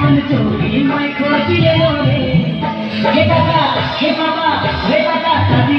মন চোরি মই খোঁজিলে রে হে দাদা হে বাবা হে দাদা শাদি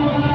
দেখা হলো